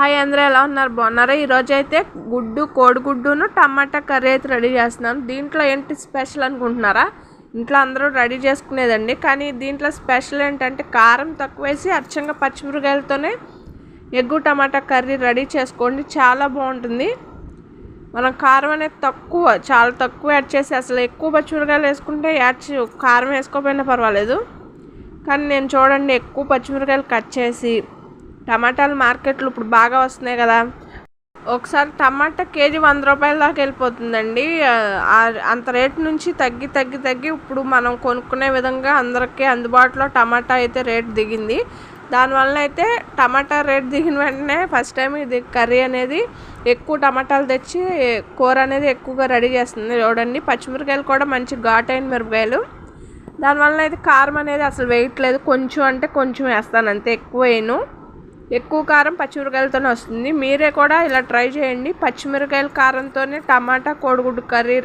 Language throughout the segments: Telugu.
హాయ్ అందరూ ఎలా ఉన్నారు? బాగున్నారా? ఈరోజు అయితే గుడ్డు కోడిగుడ్డును టమాటా కర్రీ అయితే రెడీ చేస్తున్నాను దీంట్లో ఏంటి స్పెషల్ అనుకుంటున్నారా? ఇంట్లో అందరూ రెడీ చేసుకునేదండి. కానీ దీంట్లో స్పెషల్ ఏంటంటే కారం తక్కువ వేసి అచ్చంగా పచ్చిమిరకాయలతోనే ఎగ్గు టమాటా కర్రీ రెడీ చేసుకోండి. చాలా బాగుంటుంది. మనం కారం అనేది తక్కువ చాలా తక్కువ యాడ్ చేసి అసలు ఎక్కువ పచ్చిమిరకాయలు వేసుకుంటే యాడ్ చే- కారం వేసుకోకపోయినా పర్వాలేదు. కానీ నేను చూడండి ఎక్కువ పచ్చిమిరకాయలు కట్ చేసి టమాటాలు మార్కెట్లు ఇప్పుడు బాగా వస్తున్నాయి కదా. ఒకసారి టమాటా కేజీ వంద రూపాయల దాకా వెళ్ళిపోతుందండి. అంత రేట్ నుంచి తగ్గి తగ్గి తగ్గి ఇప్పుడు మనం కొనుక్కునే విధంగా అందరికీ అందుబాటులో టమాటా అయితే రేట్ దిగింది. దానివల్ల అయితే టమాటా రేట్ దిగిన వెంటనే ఫస్ట్ టైం ఇది కర్రీ అనేది ఎక్కువ టమాటాలు తెచ్చి కూర అనేది ఎక్కువగా రెడీ చేస్తుంది. చూడండి పచ్చిమిరకాయలు కూడా మంచి ఘాటైన మిరపకాయలు. దానివల్ల అయితే కారం అనేది అసలు వేయట్లేదు. కొంచెం అంటే కొంచెం వేస్తాను అంతే ఎక్కువ వేయను. ఎక్కువ కారం పచ్చిమిరకాయలతోనే వస్తుంది. మీరే కూడా ఇలా ట్రై చేయండి. పచ్చిమిరకాయల కారంతోనే టమాటా కోడిగుడ్డు కర్రీ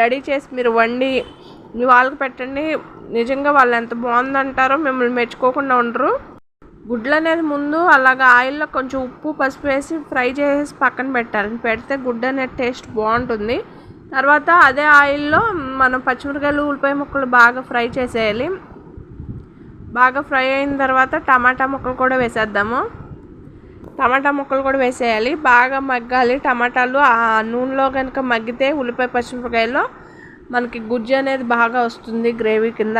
రెడీ చేసి మీరు వండి మీ వాళ్ళకి పెట్టండి. నిజంగా వాళ్ళు ఎంత బాగుందంటారో మిమ్మల్ని మెచ్చుకోకుండా ఉండరు. గుడ్లు అనేది ముందు అలాగ ఆయిల్లో కొంచెం ఉప్పు పసుపు వేసి ఫ్రై చేసి పక్కన పెట్టాలి. పెడితే గుడ్డు అనేది టేస్ట్ బాగుంటుంది. తర్వాత అదే ఆయిల్లో మనం పచ్చిమిరకాయలు ఉల్లిపాయ ముక్కలు బాగా ఫ్రై చేసేయాలి. బాగా ఫ్రై అయిన తర్వాత టమాటా ముక్కలు కూడా వేసేద్దాము. టమాటా ముక్కలు కూడా వేసేయాలి. బాగా మగ్గాలి. టమాటాలు ఆ నూనెలో కనుక మగ్గితే ఉల్లిపాయ పచ్చిమిరపకాయలో మనకి గుజ్జు అనేది బాగా వస్తుంది గ్రేవీ కింద.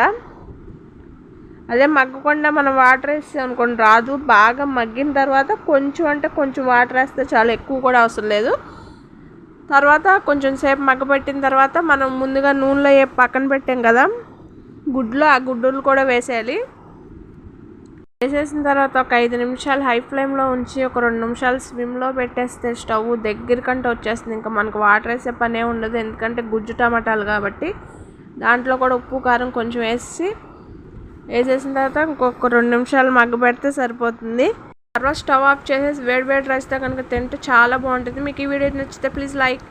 అదే మగ్గకుండా మనం వాటర్ వేస్తే అనుకోండి రాదు. బాగా మగ్గిన తర్వాత కొంచెం అంటే కొంచెం వాటర్ వేస్తే చాలా. ఎక్కువ కూడా అవసరం లేదు. తర్వాత కొంచెం సేపు మగ్గబెట్టిన తర్వాత మనం ముందుగా నూనెలో ఏ పక్కన పెట్టాం కదా గుడ్లు ఆ గుడ్డులు కూడా వేసేయాలి. వేసేసిన తర్వాత ఒక ఐదు నిమిషాలు హై ఫ్లేమ్లో ఉంచి ఒక రెండు నిమిషాలు స్విమ్లో పెట్టేస్తే స్టవ్ దగ్గరికంటే వచ్చేస్తుంది. ఇంకా మనకు వాటర్ వేసే పనే ఉండదు. ఎందుకంటే గుజ్జు టమాటాలు కాబట్టి దాంట్లో కూడా ఉప్పు కారం కొంచెం వేసి వేసేసిన తర్వాత ఇంకొక రెండు నిమిషాలు మగ్గబెడితే సరిపోతుంది. తర్వాత స్టవ్ ఆఫ్ చేసేసి వేడి వేడి రైస్తో కనుక తింటే చాలా బాగుంటుంది. మీకు ఈ వీడియో నచ్చితే ప్లీజ్ లైక్.